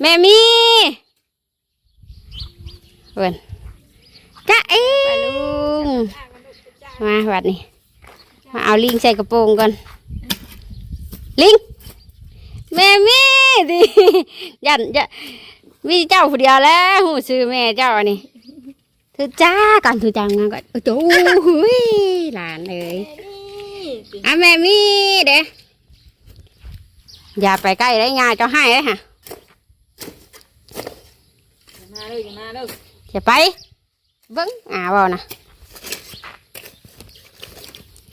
แม่มีเพิ่นจ้าเอ้ปลาลุงมาวัดนี้มาเอาลิงใส่กระโปรงก่อนลิงแม่มีดิยันจะมีเจ้าผู้เดียวแล้วหูซื้อแม่เจ้าอันนี้ถือจ้าก่อนถือจ้างานก่อนโอ้โหหุยหลานเอ้ยอะแม่มีเด้อย่าไปใกล้ได้งาเจ้าให้เลยฮะ มา เลยมาเลยอย่าไปเบิ้งอ่าเบานะ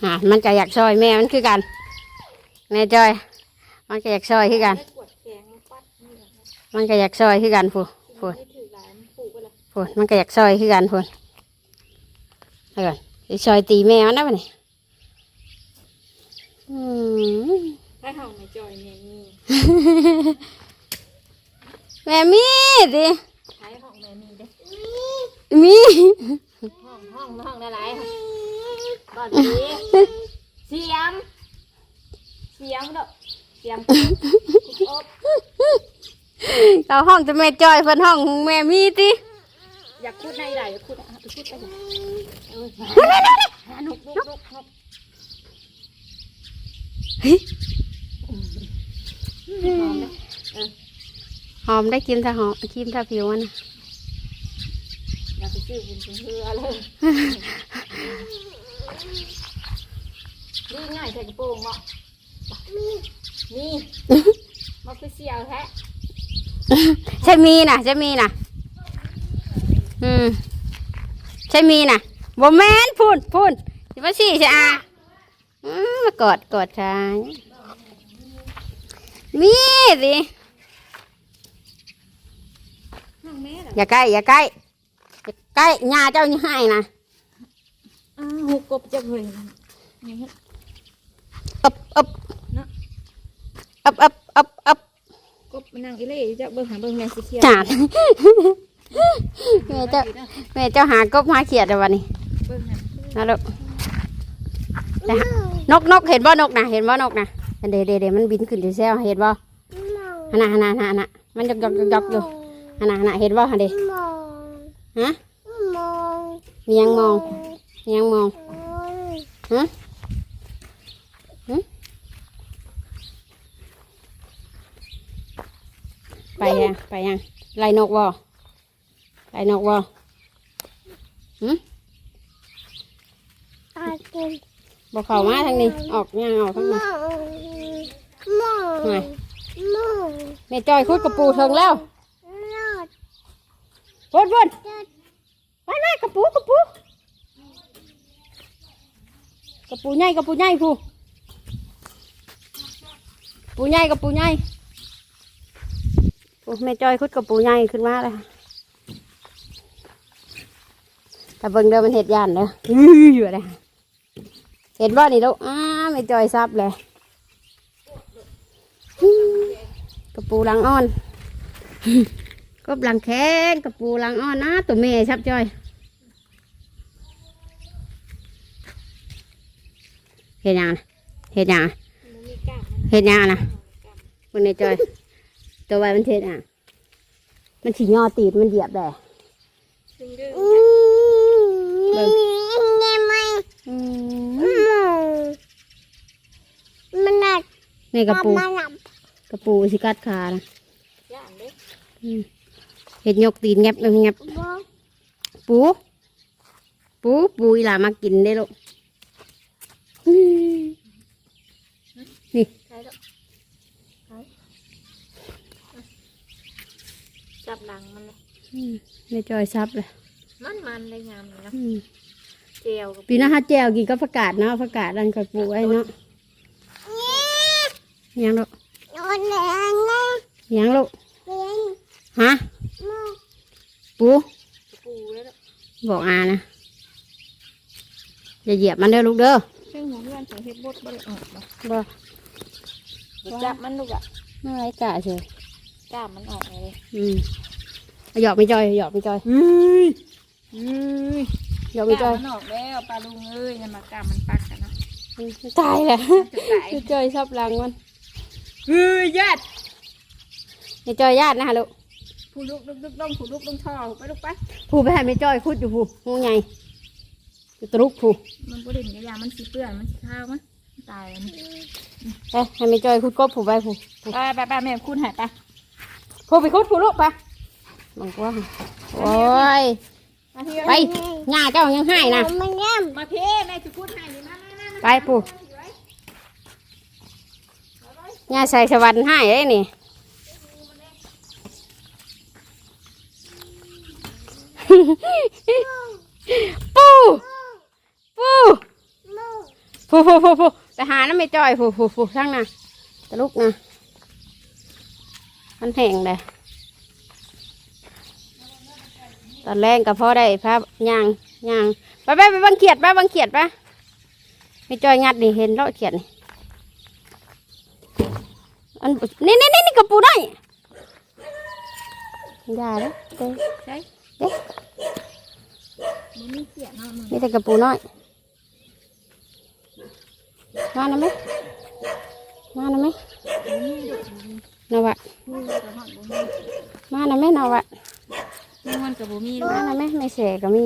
อ่ามันก็อยากซอยแม่มันคือกัน แม่จอย มันก็อยากซอยคือกันกดแขงปัดนี่แหละมันก็อยากซอยคือกันพูพูไม่ถือหลานปลูกไปละพูมันก็อยากซอยคือกันพูเอาก่อนไอ้ซอยตีแม่มันนะมันนี่อืมถ้าห้องไม่จอยแม่มีแม่มีดิ ใช้ห้องแม่มีเด้มีห้องห้องห้องหลายๆบ้านนี้เสียมเสียมเด้อเสียมอบเราห้องจะแม่จอยเพิ่นห้องแม่มีติอยากพูดในใดอยากพูดอะพูดไปเลยเออนุกนุกนุกนุก หอมได้กินถ้าหอมกินถ้าผิวมันน่ะอยากไปซื้อบุญถึงเพื่อเลยนี่ง่ายใส่กระโปรงวะนี่มาคือเสียวแท้ใช่มีน่ะใช่มีน่ะ อืมใช่มีน่ะบ่แม่นพูนพูนสิมาสี่ใช่อาอืมมากอดกอดชายมีสิ ห้อง แม่เหรออย่าใกล้อย่าใกล้อย่าใกล้งาเจ้านี่ให้นะอ้าวหุบกบจะเผยนี่ฮะอึบอึบเนาะอึบอึบอึบอึบกบมันนั่งอีเล่จะเบิ่งหาเบิ่งแม่สีเขียวจานแม่เจ้าแม่เจ้าหากบหาเขียดแล้ววันนี้เบิ่งน่ะนะลูกนะฮะนกนกเห็นบ่นกนะเห็นบ่นกนะเดี๋ยวเดี๋ยวเดี๋ยวมันบินขึ้นที่แซวเห็นบ่ฮะนะฮะนะฮะนะมันยกยกยกยกอยู่ ฮะนะฮะนะเห็นบ่ฮะเดี๋ยวฮะมียังมองมียังมองฮะหึไปยังไปยังไล่นกบ่ไล่นกบ่หึบอกเขามาทางนี้ ออกย่างออกทางนี้ไงแม่จอยคุดกระปูเถิงแล้ว พุ่นพุ่นไปมากระปูกระปูกระปูใหญ่กระปูใหญ่ผู้ปูใหญ่กระปูใหญ่โอ้แม่จอยคุดกระปูใหญ่ขึ้นมาเลยแต่เบิ่งเดิมมันเห็ดยานเด้ออื้ออยู่เลยเห็นบ่นี่ลูกอ้าไม่จอยซับเลยกระปูลังอ่อน กบลังแข็งกระปูลังอ่อนนะตัวเมย์ซับจอยเห็นยังนะเห็นยังนะมันมีกล้ามมันเห็นยังนะมันในจอย ตัวไว้มันเทศอะ มันฉีย่อตีดมันเหยียบแหละซึ่งเด้อเบิ่งอืมนี่กระปูกระปูสิกัดขานะย่าน เด้ออืมเห็ดยกตีนแงบแงบปูปูปูอีหลามากินได้ลูกอืมนี่ใช่แล้วใช่จับหลังมันเลยอืมไม่จอยซับเลยมันมันเลยงามเลยนะอืมเจลกับปีหน้าฮัดแจวกินก็ประกาศเนาะประกาศดันกระปูไว้เนาะยังลูกยังลูกฮะ ปูปูแล้วเด้อบอกอานะอย่าเหยียบมันเด้อลูกเด้อเช่นหัวเพื่อนใส่เฮ็ดบดบ่ได้ออกบ่บ่จับมันลูกอะไม่ไรกะเฉยกล้ามมันออกเลยอืมเอาหยอกไม่จอยเอาหยอกไม่จอยเฮ้ยเฮ้ยหยอกไม่จกล้าอยมมันออกแล้วปลาลุงเอ้ยอย่ามากล้ามมันปักกันนะตายแล้วจะตายไม่จอยชอบลังมันเฮ้ยยัดไม่จอยญาตินะฮะลูก ผู้ลุกลุกลุกลงผู้ลุกลงท่อไปลุกไป ผู้ไปให้ไม่จอยคุดอยู่ผู้งูใหญ่อยู่ตรุกผู้มันบ่เด่นกระยามันสีเปื้อนมันสีข้าวมั้ยตายแล้วนี่ไปให้ไม่จอยคุดกบผู้ไปผู้ผู้ไปไปไปแม่คุณหายไปผู้ไปคุดผู้ลูกไปบังกว่าโอ้ยมาพี่ไปหน้าเจ้ายังให้นะมาพี่แม่จะพูดให้นี่มามามาไปผู้หน้าใส่สวรรค์ให้ได้นี่ ปูปูปูปูปูปูไปหาน้ำไม่จ้อยปูปูปูทั้งน่ะตะลุกนะมันแห้งเลยตอนแรกกับพ่อได้พระย่างย่างไปไปไปบังเขียดไปบังเขียดไปไม่จ้อยงัดนี่เห็นเลาะเขียดนี่อันนี่นี่นี่นี่กระปูได้อย่าเลยเด้ใช่ เด้นมีเสียเนาะมึงนี่แต่กระปูน้อยมาหน่อยไหมมาหน่อยไหมมันมีดุมันมีนาวะผู้กระหอบบ่มีมาหน่อยไหมนาวะมันกับบ่มีมาหน่อยไหมไม่เสก็มี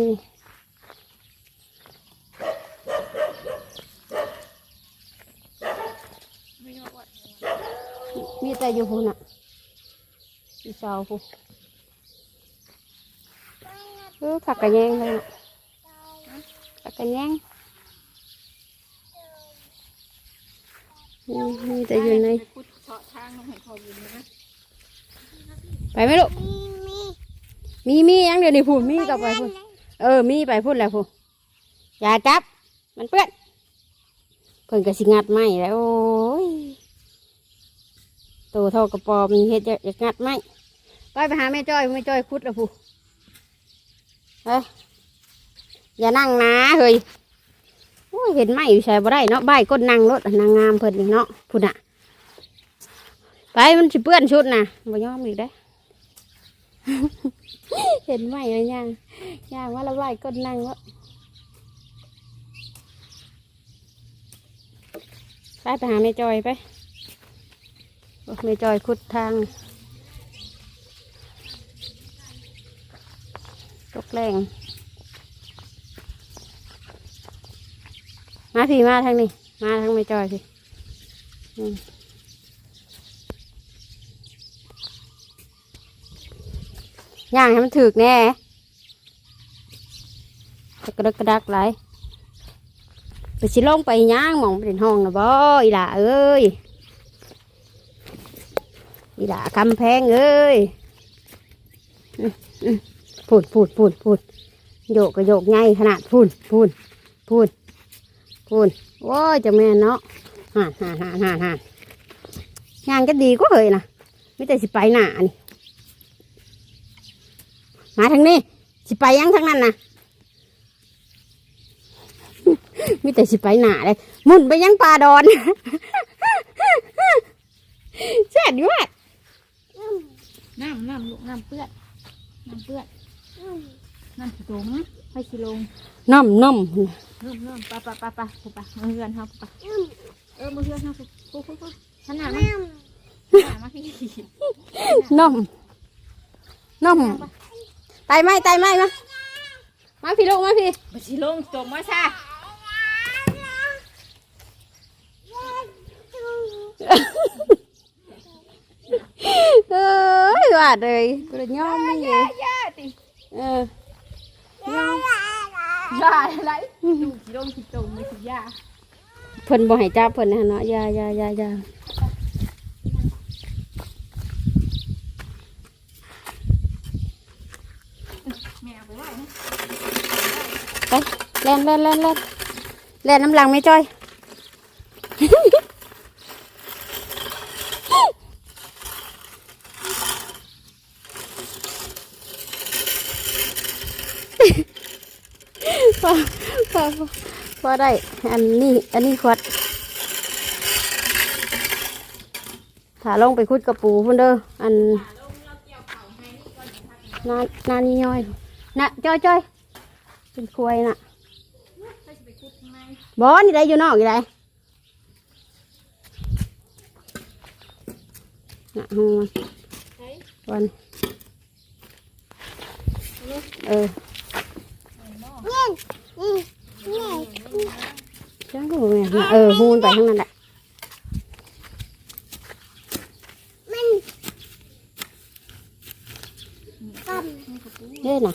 มีแต่อยู่พุ่นอะอีสาวพุ่น เออผักกระแยงเลยน่ะผักกระแยงนี่มีแต่อยู่ในไปพุดเฉาะทางลงให้เขาอยู่นะไปไหมลูกมีมียังเดี๋ยวนี้พูดมีกับไปพูดเออมีไปพูดแล้วพูดอย่าจับ มันเปื้อนเพิ่นก็สิงัดไม้แล้วโอ้ยโตเท่ากระปอมเฮ็ดจะจะงัดไม้ไปไปหาแม่จ้อยแม่จ้อยคุดแล้วพูด เฮ้ยอย่านั่งนะเฮ้ยโอ้ยเห็นไหมอยู่ใส่บ่ได้เนาะใบก้นนั่งรถนางงามเพิ่นนี่เนาะพูดน่ะไปมันสิเปื้อนชุดน่ะบ่ยอมอีกได้ เห็นไหมเลยย่างย่างว่าละไหวก้นนั่งวะไปไปหาแม่จอยไปโอ้แม่จอยขุดทาง ตกแรงมาพี่มาทางนี้ มาทางแม่จอยพี่ย่างให้มันถึกแน่กระดักกระดักไหลยไปสิลงไปย่างหมองเป็นห้องนะบ่อีหล่าเอ้ยอีหล่ากำแพงเอ้ย พูดพูดพูดพูดโยกก็โยกไงขนาดพูดพูดพูดพูดโอ้ยจะแม่นเนาะห่านห่านห่านห่านห่านย่างก็ดีก็เลยนะไม่แต่สิไปหนานี่มาทางนี้ สิไปยังทางนั้นนะมีแต่สิไปหนาเลยหมุนไปยังปลาดอนแซ่บดีมากน้ำน้ำลูกน้ำเปื้อนน้ำเปื้อน น้ำขี้ตมไปสิลงน้ำน้น้ำน้ำปะปะปะปะปะปะมาเฮือนครับปะเออมาเฮือนครับปุ๊บปุ๊บปุ๊บขนาดมาขนาดมาพี่ำน้ำน้ำไตไหมไตไหมมามาพี่ลูกมาพี่ไปสิลงจมมาซะเอ้ยว่าเลยกระย่อมไม่เลยย่าติ เออย่อมย่าอะไรดูสิลงสิจมไม่สิย่าเพิ่นบ่ให้จับเพิ่นนะเนาะอยาอยาอยาอยาแม่เอาไปไว้นะไปเล่นเล่นเล่นเล่นเล่นน้ำหลังไม่จ้อย พอพอพอได้ อันนี้ อันนี้ขวดถ้าลงไปคุดกระปูพุ่นเด้อ อันนานานี่ย่อยนะจ้อยจ้อยเป็นควยน่ะไปสิไปคุดข้างในบอนี่ได้อยู่นอกอยู่ได้น่ะฮู้ใช่วันเออ vậy không anh ạ. Mình thế nè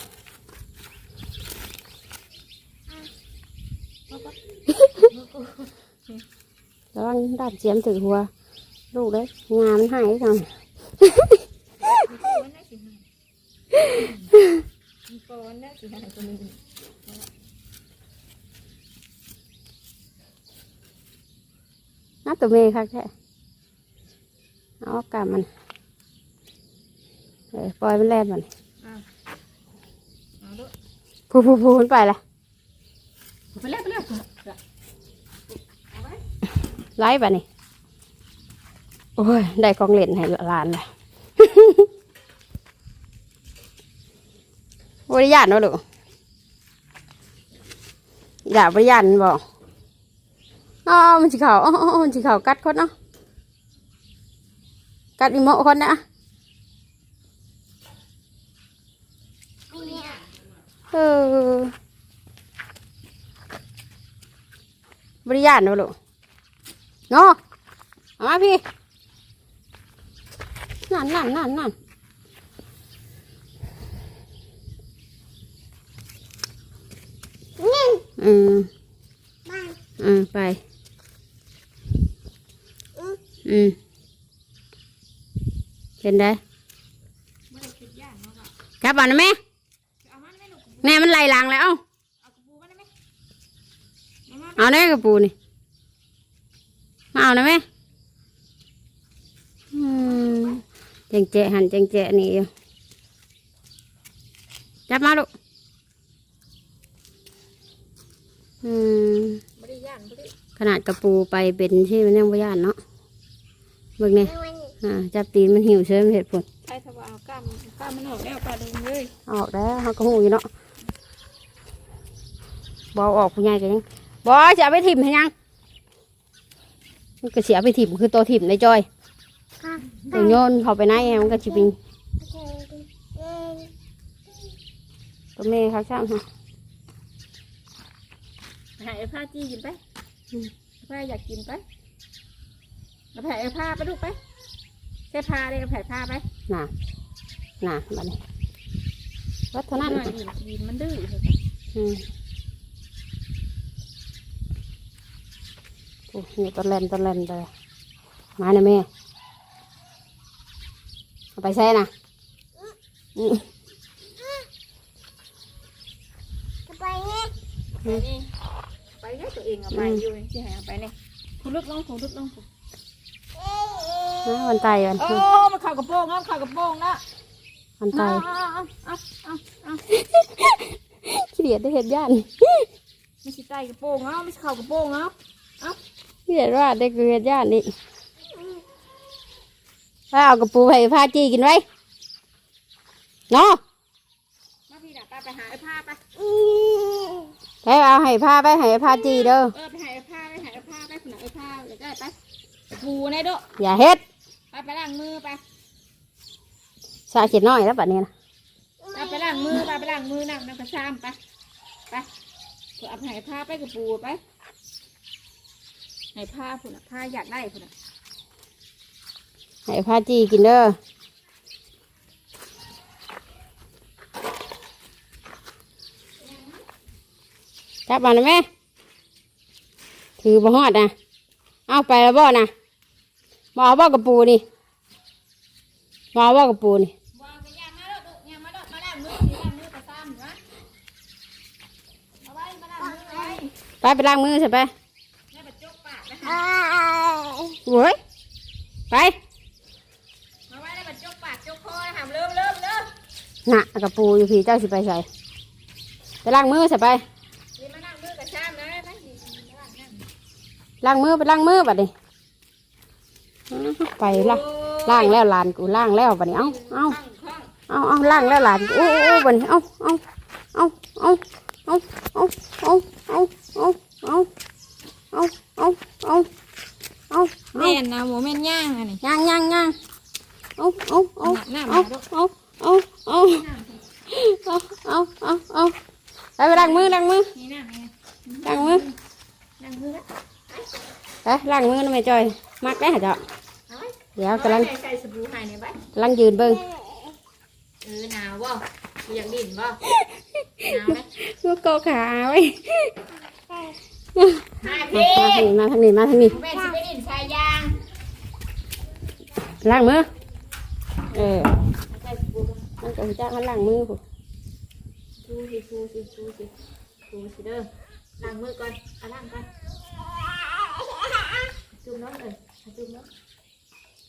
đó anh đạp chiếm thử hùa. Đủ đấy nhà mới hay đấy rồi con đó chị hai của mình ตัวนึงน่าตัวเมย์ค่ะแค่เอากลับมันเออปล่อยมันแล่นมันเอาด้วยพูพูพูมันไปละไปแล้วไปแล้วไล่ไปนี่โอ้ย ได้ของเล่นให้หลานเลยบริยานเนาะลูกอย่าบริยานบอก อ๋อมันสิเขาอ๋ออ๋อมันสิเขากัดคนเนาะกัดอีโมคนนะเออบริยานเนาะลูกเนาะเอามาพี่นั่นนั่นนั่นนั่นอืมอืมไป อืม เห็นได้กลับบ้านนะแม่เอานไหนุกแม่มันไหลหลังแล้ว เอากระปูมันได้กระปูนี่มาเอานะแม่อืมเจงเจหันเจงเจนี่จับมาลูกอืมขนาดกระปูไปเป็นที่มันยังไม่ย่านเนาะเบิ่งเนี่ย อ่าจับตีนมันหิวเชื่อมนเหตุผลใช่ถ้าว่าเอากล้ามกล้ามมันออกแล้วปลาดุงเลยออกแล้วเขาก็หูอยู่เนาะบอออกผู้ใหญ่กันยังบอจะเอาไปถิ่มให้ยังมันก็เสียไปถิ่มคือตัวถิ่มในจอยตัวโยนเข้าไปในมันก็ชิบิงตัวเมย์เขาช่างฮะหายผ้าจี้กินไปอืมผ้าอยากกินไปเอาแผ่เอาผ้าไปลูกไปแค่ผ้าเลยเอาแผ่ผ้าไปน่ะน่ะบัดนี้วัดเท่านั้นหน่อยดิดินมันดื้อเลยอืมโอ้โหตะเลนตะเลนไปมาเนี่ยแม่เอาไปใส่นะอืมไปนี่ไปเนี่ยตัวเองเอาไปอยู่ที่หายเอาไปเนี่ยคุณลุกลงคุณลุกลงคุณ นะวันไตวันโอ้มันเข่ากระโปรงนะเข่ากระโปรงนะวันไตเอาเอาเอาเอาเอาขี้เดียดได้เห็ดย่านไม่ใช่ใต้กระโปรงเอาไม่ใช่เข่ากระโปรงเอาขี้เดียดว่าได้คือเห็ดย่านนี่ถ้าเอากระปูให้พาจีกินไว้เนาะมาพี่น่ะไปไปหาไอ้ผ้าไปไปเอาให้พาไปให้พาจีเด้อเออไปหาไอ้ผ้าไปหาไอ้ผ้าไปคุณไอ้ผ้าเลยได้ไปปูในโดอย่าเฮ็ด ไปไปล้างมือไปสาเขียดน้อยแล้วบัดนี้นะไปไปล้างมือไปไปล้างมือนั่งนั่งกระชามไปไปเอาไปหาไอ้ผ้าไปกับปูไปให้ผ้าคุณน่ะผ้าอยากได้คุณน่ะให้พาจีกินเด้อจับมานะแม่ถือบ่ฮอดนะเอาไปแล้วบ่นะ บอบอกกับปูนี่บอบอกกับปูนี่ไปไปล้างมือใช่ไปโว้ยไปมาไว้แล้วไปนจกปากจกคอหามเริ่มเริ่มเริ่มหนักกับปูอยู่พี่เจ้าสิไปใส่ไปล้างมือใส่ไปล้างมือไปล้างมือบัดนี้ ไปละล้างแล้วหลานกูล้างแล้วบัดนี้เอาเอาข้างข้างเอาเอาล้างแล้วหลานกูโอ้โอ้บัดนี้เอาเอาเอาเอาเอาเอาเอาเอาเอาเอาเอาเอาเอาเอาแม่นนะหมูแม่นย่างอันนี้ย่างย่างย่างเอาเอาเอาน้ำเอามาลูกเอาเอาเอาเอาเอาเอาเอาไปไปล้างมือล้างมือนี่น้ำไงล้างมือนั่งมือละ ไปล้างมือนะแม่จอย มักได้หะเจ้าเอาไว้เดี๋ยวกำลังใส่ใส่สบู่ให้ในบ้านกำลังยืนเบิ่งเออหนาวบ่อยากดิ่นบ่หนาวไหมมือโกขาไว้มามาพี่มาทางนี้มาทางนี้แม่จะไปดิ่นชายยางล้างมือเออใส่สบู่ก่อนมันก็จะมันล้างมือผมชูสิชูสิชูสิชูสิเด้อล้างมือก่อนเอาล้างก่อน จุ่มน้องเอ้ยเอาจุ่มน้อง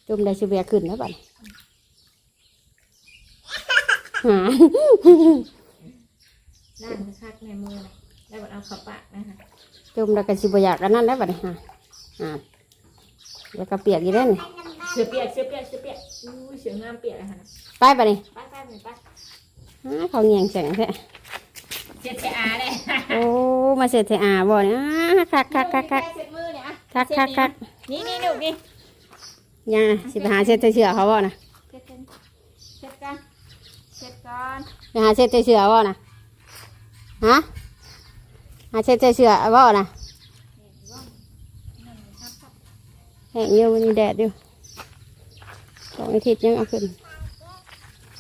จมได้ชูเบียขึ้นแล้วบัดนี้หาล้างคักในมือนะแล้วก็เอาเขับปากนะคะจมแล้วก็สิบอยากอันนั้นแล้วบัดนี้ฮะอ่าแล้วก็เปียกอยู่เด้นี่เสือเปียกเสือเปียกเสือเปียกอุ้ยเสืองามเปียกเลยค่ะนะไปบัดนี้ไปไปไปไปหาเขาเงียงแสงแท้เจ็ดเสียอาเลยโอ้มาเสร็จเทอาบ่เนี่ยอ่าคักคักคักคักเช็ดมือเนี่ยอะ คักคักคักนี่นี่ลูกนี่ยังไงสิไปหาเช็ดเชือกเขาบ่นะเช็ดกันเช็ดกันเช็ดก่อนไปหาเช็ดเชือกบ่นะฮะหาเช็ดเชือกบ่นะแห้งอยู่มันมีแดดอยู่สองอาทิตย์ยังเอาขึ้น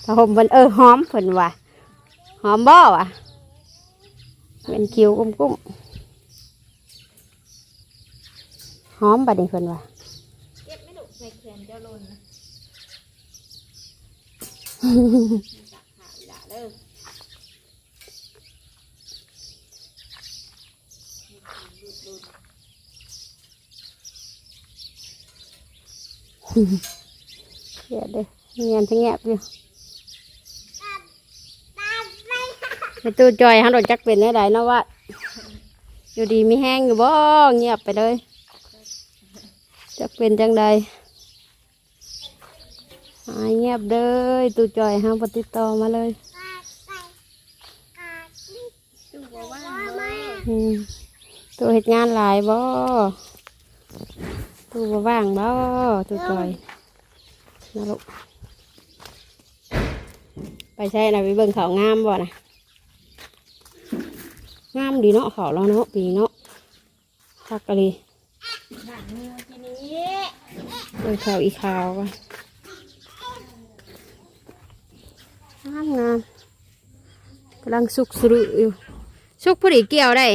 ถ้าห่มเพิ่นเออหอมเพิ่นว่าหอมบ่วะเป็นคิวกุ้มกุ้ม หอมบัดนี้เพิ่นว่าเก็บไม่ลูกใส่แขนเจ้าลนนะจับขาอีหล่าเด้อเดี๋ยวเด้อเงียนทั้งแงบอยู่ไปตู้จอยฮันโดจักเป็นได้ไรเนาะว่า อยู่ดีมีแห้งอยู่บ่เงียบไปเลย จักเป็นจังใดหายเงียบเด้อตู้จอยห้ามปฏิดต่อมาเลยดูบ่ว่าเลยอืมตัวเหตุงานหลายบ่ตู้บ่ว่างบ่ตู้จอยนะลูกไปใช่นะไปเบิ่งเขาวงามบ่นะงามดีเนาะเขาเราเนาะปีเนาะทักกะลีหนัง มือทีนี้เบิ่งเขาวอีขาวก่อนงามงามกำลังสุกสรุอยู่สุกพอดีเกี่ยวได้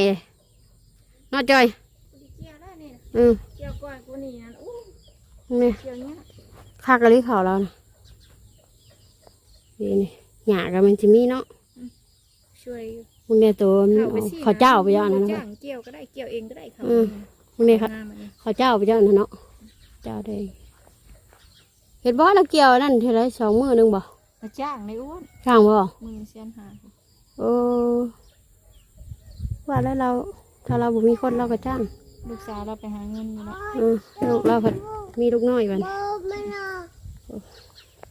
นาะจอยอืมเกี่ยวก่อนกูนี่นะอู้นี่เกี่ยวเนี้ยคักกะลีเขาเรานะนี่นี่หยากันมันจะมีเนาะช่วยมึงเนี่ยตัวเข้าเจ้าไปย้อนนะจ้าะเกี่ยวก็ได้เกี่ยวเองก็ได้เขาอืมมึงเนี่ยคครับเขาเจ้าไปย้อนนะเนาะเจ้าได้ เห็นบ่เราเกี่ยวนั่นเท่าไรสองมือหนึงบ่มาจ้างในอ้วนข้างบ่มือเสียนหาโอ้ว่าแล้วเราถ้าเราบ่มีคนเราก็จ้างลูกสาวเราไปหาเงินอยู่แล้วอืมลูกเราเพิ่นมีลูกน้อยวัน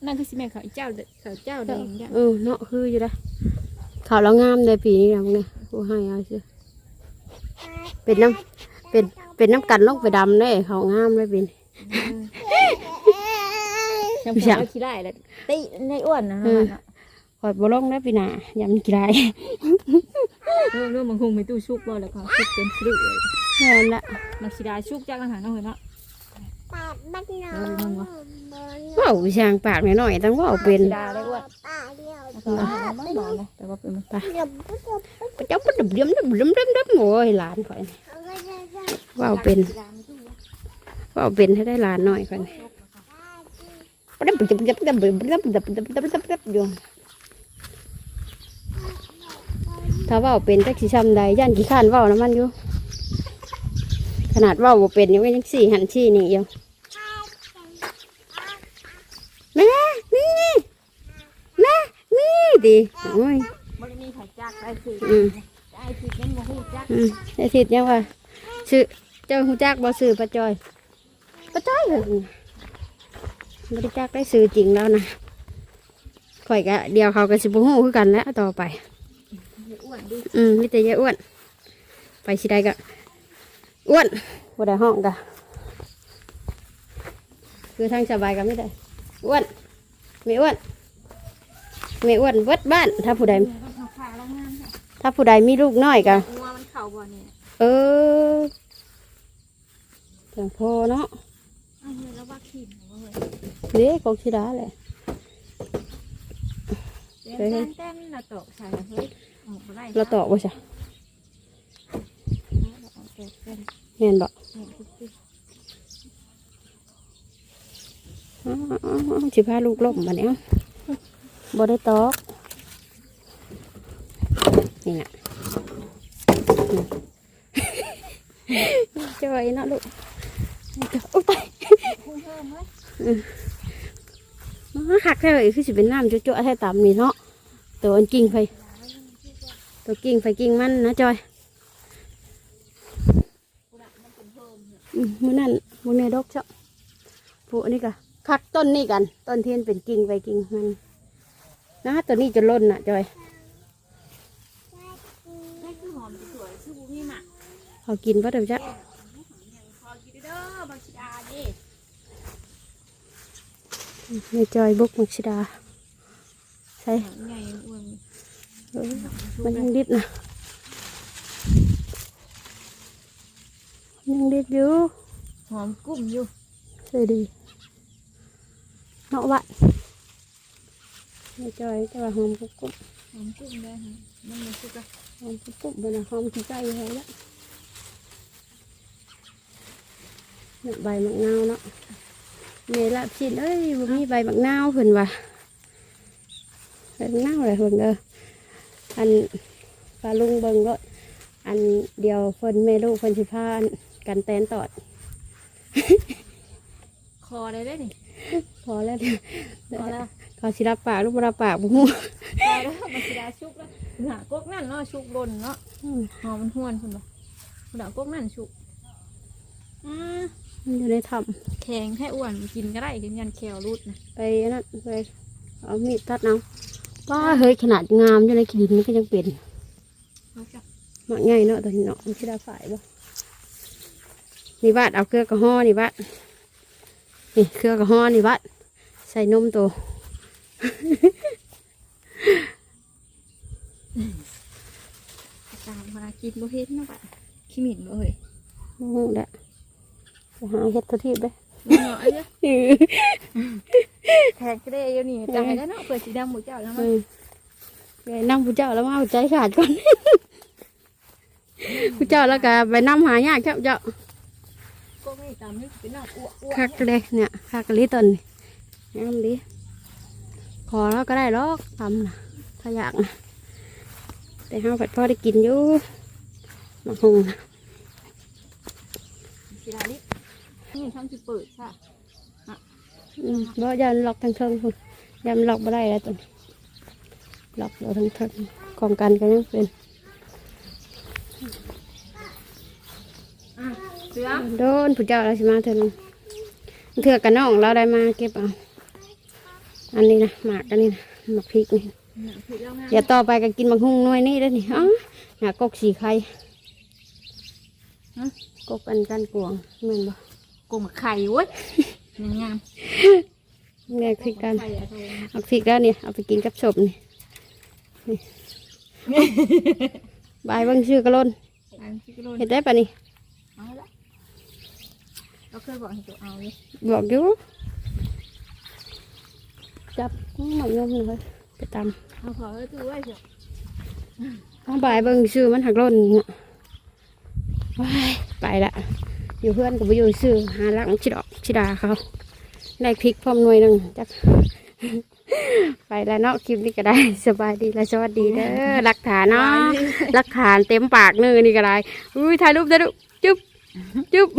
นั่นคือสิแม่เขาอีเจ้าเด้อเขาเจ้าเดิมเนี่ยเออเนาะคืออยู่ได้เขาเรางามเลยปีนี้นะมึงเนี่ยกูให้เอาสิเป็นน้ำเป็นเป็นน้ำกันลงไปดำได้เขางามเลยปีนี้ ยังพอเราขี้ได้เลยตีในอ้วนนะอืมคอยบ่ลงได้ปีหน้าอย่ามันกี่ไรเรื่องเรื่องมันคงไม่ตู้ชุกบ่แล้วก็ชุกเป็นฟรึเลยแค่นั้นละมันสิได้ชุกจากอาหารน้องเห็นเนาะเว่าวิชางปากหน่อยๆต้องเว่าเป็นสิได้ได้อ้วนแล้วก็อาหารไม่หวานเลยแต่ว่าเป็นมันไปไปเจ้ามันเดือมเดือมเดือมเดือมเดือมโอ้ยหลานข่อยนี่เว่าเป็นเว่าเป็นให้ได้หลานหน่อยข่อยนี่ ดับดับดับดับดับดับดับดับดับดับดับอยู่ถ้าว่าเป็นจักสิซ้ำใดย่านขี้ข้านว่านะมันอยู่ ขนาดว่าเป็นยังยังสี่หันชี่นี่อยู่แม่นี่แม่นี่ดิโอ้ยบ่ได้มีไข่จักได้สิได้สิเป็นหูจักไอ้ทิดยังว่าชื่อเจ้าหูจักบ่ซื้อปลาจอยปลาจอยเหรอ บ่ได้จักได้ซื้อจริงแล้วนะข่อยก็เดียวเขาก็สิบ่ฮู้คือกันแล้วต่อไปอ้วนดิอืมมีแต่ยายอ้วน ไปสิได้ก็อ้วนบ่ได้ห้องกะคือทางสบายก็ไม่ได้อ้วนไม่อ้วนไม่อ้วนเวิดบ้าน ถ้าผู้ใดมันเอาขาแล้วงามค่ะถ้าผู้ใดมีลูกน้อยก็งัวมันเข่าบ่เนี่ยเออจังพอเนาะ เอาเลยแล้วว่าขีดหัวเลยเด็กของชิดาแห ละเต้นเต้นเต้นเราตกใส่ละเฮ้ยออกบ่ได้เราตอกบ่ใช่เราออกเต้นเต้นแม่นบ่เต้นทุกทีอ้าวๆๆสิพาลูกล่มบัดนี้เอ้าบ่ได้ตอกนี่น่ะนี่จอยเนาะลูกโอ้ยตายพุ่งเพิ่มเว้ยมาคักแท้เลยคือสิเป็นน้ำจุ๊ๆให้ตำนี่เนาะตัวอันกิ่งไฟตัวกิ่งไฟกิ่งมันนะจอยกูดักมันเป็นเพิ่มเนี่ยอืมมื้อนั้นมื้อนี้ดอกเจ้าผู้อันนี้ก็คักต้นนี่กันต้นเทียนเป็นกิ่งไฟกิ่งมันนะตัวนี้จะล่นน่ะจอยนี่คือหอมสวยชื่อบุมีหมักเขากินป่ะเดี๋ยวจะ อย่างคอกินเด้อบางชิดาดิ ในจอยบุกมักชิดาใช่หอมใหญ่อ้วนเออมันยังดิบนะยังดิบอยู่หอมกุ้มอยู่สวยดี เนาะวะในจอยจะว่าหอมกุ๊กกุ๊กหอมกุ้มเลยฮะมันมันสุกอะหอมกุ๊กกุ๊กบนหอมที่ใจเหรอละเนี่ยใบมะนาวเนาะเมละชินเอ้ยบ่มีใบมะนาวเพิ่นว่าใบมะนาวอะไรเพิ่นเด้ออันปลาลุงเบิ่งก็อันเดียวเพิ่นแม่ลูกเพิ่นสิพาอันกันแตนตอด คอได้ได้นี่พอแล้วพอแล้วเขาสิรับปากลูกบ่รับปากบ่ฮู้พอแล้วมันสิดาชุกแล้วหนากกนั่นเนาะชุกลนเนาะอืมหอมมันห้วนคุณบ่หนากกนั่นชุกอ่ามัน อยู่ในถ้แข็งให้อ้วนกินก็ได้กินยันแคลรูดนะำไปอันนั้นไปเอามีดตัดเอาป้าเฮ้ยขนาดงามอยู่ในขีดินมันก็ยังเป็นเขาจะมักง่ายเนาะตอนนี้เนาะมันสิได้ฝ่ายบ่นี่บาดเอาเกลือกระห้อนี่บาดนี่เกลือกระห้อนี่บาดใส่นมตัว ตามมากินบ่เห็นเนาะปะขี้หมิ่นบ่เฮ้ย โอ้โหแหละไป หาเฮ็ดตัวที่ไปเนาะไอ้เด้อแทงก็ได้อยู่นี่จ่ายแล้วเนาะเปิดสีดำหมูเจ้าแล้วเอมั้งอไปนั่งผู้เจ้าแล้วมาเอาใจขาดก่อนผู้เจ้าแล้วก็ไปนั่งหายากครับเจ้าก็ไม่ตามนี่เป็นน้ำอ้วกอ้วกคักเลยเนี่ยคักกะลิตนนี่งามดีขอแล้วก็ได้หรอกทำนะถ้าอยากนะแต่ห้าผัดพ่อได้กินอยู่มาหงนะ สีดาลินี่ทำสิเปิดค่ะอืมบ่ยันล็อกทางเทิงคุณยันล็อกไม่ได้แล้วตอนนี้ล็อกเราทางเทิงของกันก็ยังเป็นอะเสือโดนผู้เจ้าเราสิมาเถอะนึงเถื่อกันน้องเราได้มาเก็บเอาอันนี้นะหมากอันนี้นะหมากพริกนี่ผิดแล้วไงอย่าต่อไปก็กินบางหุ่งหน่วยนี่ได้อนี่อ๋อหากกสีไข่กกอันกันกวงเหมือนบ่ กงไข่เว้ยงามแง่พริกกันไข่อะโทเอาพริกแล้วเนี่ยเอาไปกินกับศพนี่นี่บายเบางชื่อกระล่นอันที่กระโดดเห็ดได้ปะนี่เอาละเราเคยบอกให้ตัวเอาเลยบอกอยู่จับหมักยมเลยไปตเอาขอให้ตัวไว้เถอะำเอาบายเบางชื่อมันหักล่นน่ะว้ายไปละ อยู่เพื่อนก็ไปอยู่ซื้อหาหลังชิดอกชิดาเขาได้พริกพร้อมหน่วยหนึ่งจักไปแล้วเนาะคลิปนี้ก็ได้สบายดีและสวัสดีเด้อหลักฐานเนาะหลักฐานเต็มปากเนื้อนี่ก็ได้อุ้ยถ่ายรูปได้ดูจุ๊บจุ๊บ